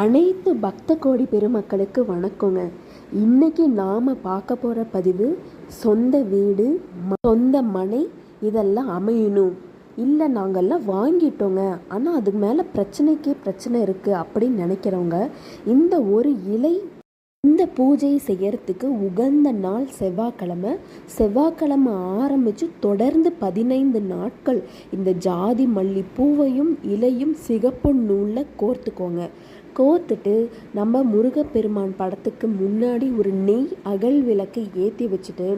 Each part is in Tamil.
அனைத்து பக்த கோடி பெருமக்களுக்கு வணக்கங்க. இன்னைக்கு நாம் பார்க்க போகிற பதிவு சொந்த வீடு சொந்த மனை இதெல்லாம் அமையணும். இல்லை நாங்கள்லாம் வாங்கிட்டோங்க. ஆனால் அதுக்கு மேலே பிரச்சனைக்கே பிரச்சனை இருக்குது அப்படின்னு நினைக்கிறவங்க இந்த ஒரு இலை இந்த பூஜையை செய்யறதுக்கு உகந்த நாள் செவ்வாய்க்கிழமை. செவ்வாய்க்கிழமை ஆரம்பித்து தொடர்ந்து பதினைந்து நாட்கள் இந்த ஜாதி மல்லி பூவையும் இலையும் சிகப்பு நூலில் கோர்த்துக்கோங்க. கோர்த்துட்டு நம்ம முருகப்பெருமான் படத்துக்கு முன்னாடி ஒரு நெய் அகல் விளக்கை ஏற்றி வச்சுட்டு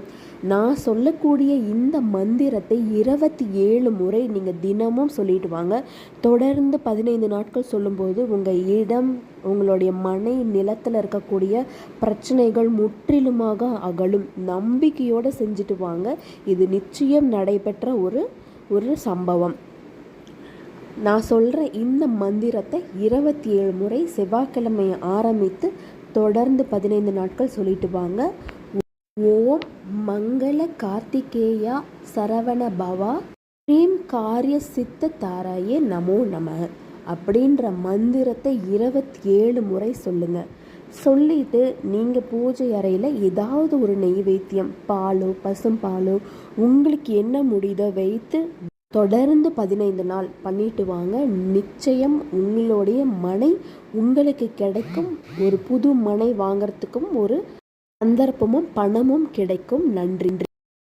நான் சொல்லக்கூடிய இந்த மந்திரத்தை இருபத்தி ஏழு முறை நீங்கள் தினமும் சொல்லிட்டு வாங்க. தொடர்ந்து பதினைந்து நாட்கள் சொல்லும்போது உங்கள் இடம் உங்களுடைய மனை நிலத்தில் இருக்கக்கூடிய பிரச்சனைகள் முற்றிலுமாக அகலும். நம்பிக்கையோடு செஞ்சுட்டு வாங்க. இது நிச்சயம் நடைபெற்ற ஒரு ஒரு சம்பவம். நான் சொல்கிற இந்த மந்திரத்தை இருபத்தி ஏழு முறை செவ்வாய்க்கிழமை ஆரம்பித்து தொடர்ந்து பதினைந்து நாட்கள் சொல்லிட்டு வாங்க. ஓம் மங்கள கார்த்திகேயா சரவண பவா. ஸ்ரீம் காரிய சித்த தாராயே நமோ நம அப்படின்ற மந்திரத்தை இருபத்தி ஏழு முறை சொல்லுங்க. சொல்லிட்டு நீங்கள் பூஜை அறையில் ஏதாவது ஒரு நெய்வேத்தியம் பாலோ பசும்பாலோ உங்களுக்கு என்ன முடியுதோ வைத்து தொடர்ந்து பதினைந்து நாள் பண்ணிட்டு வாங்க. நிச்சயம் உங்களுடைய மனை உங்களுக்கு கிடைக்கும். ஒரு புது மனை வாங்குறதுக்கும் ஒரு சந்தர்ப்பமும் பணமும் கிடைக்கும். நன்றி